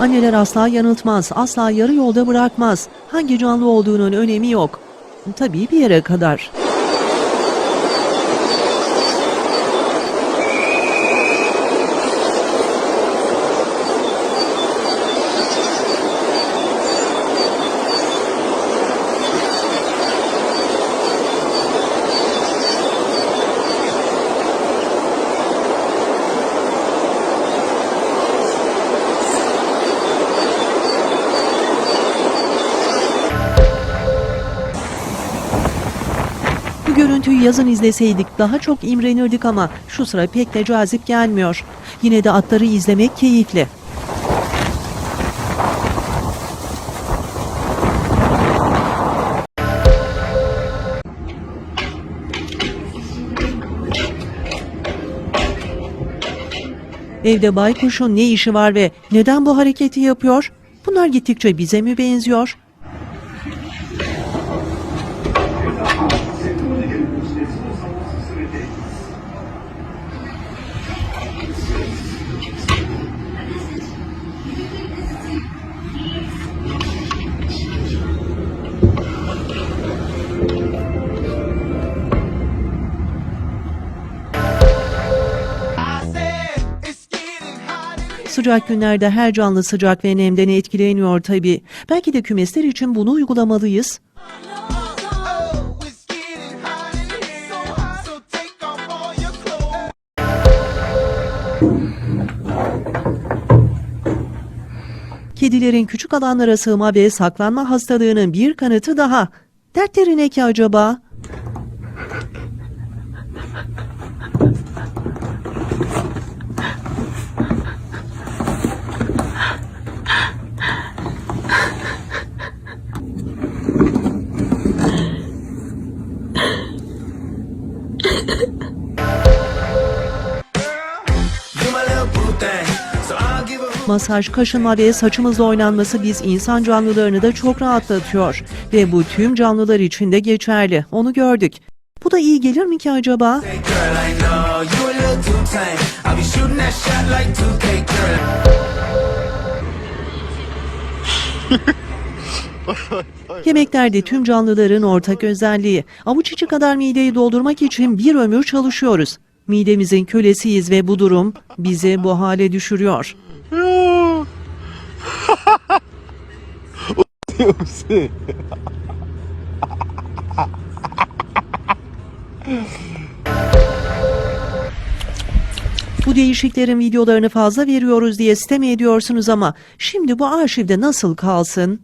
Anneler asla yanıltmaz, asla yarı yolda bırakmaz. Hangi canlı olduğunun önemi yok. Tabii bir yere kadar. Görüntüyü yazın izleseydik daha çok imrenirdik ama şu sıra pek de cazip gelmiyor. Yine de atları izlemek keyifli. Evde baykuşun ne işi var ve neden bu hareketi yapıyor? Bunlar gittikçe bize mi benziyor? Sıcak günlerde her canlı sıcak ve nemden etkileniyor tabii. Belki de kümesler için bunu uygulamalıyız. Kedilerin küçük alanlara sığma ve saklanma hastalığının bir kanıtı daha. Dertleri ne ki acaba? Masaj, kaşınma ve saçımızla oynanması biz insan canlılarını da çok rahatlatıyor. Ve bu tüm canlılar için de geçerli. Onu gördük. Bu da iyi gelir mi ki acaba? Hey girl, I know you a little too tame. I'll be shooting that shot like 2K girl. Yemeklerde tüm canlıların ortak özelliği. Avuç içi kadar mideyi doldurmak için bir ömür çalışıyoruz. Midemizin kölesiyiz ve bu durum bizi bu hale düşürüyor. Bu değişiklerin videolarını fazla veriyoruz diye sitem ediyorsunuz ama şimdi bu arşivde nasıl kalsın?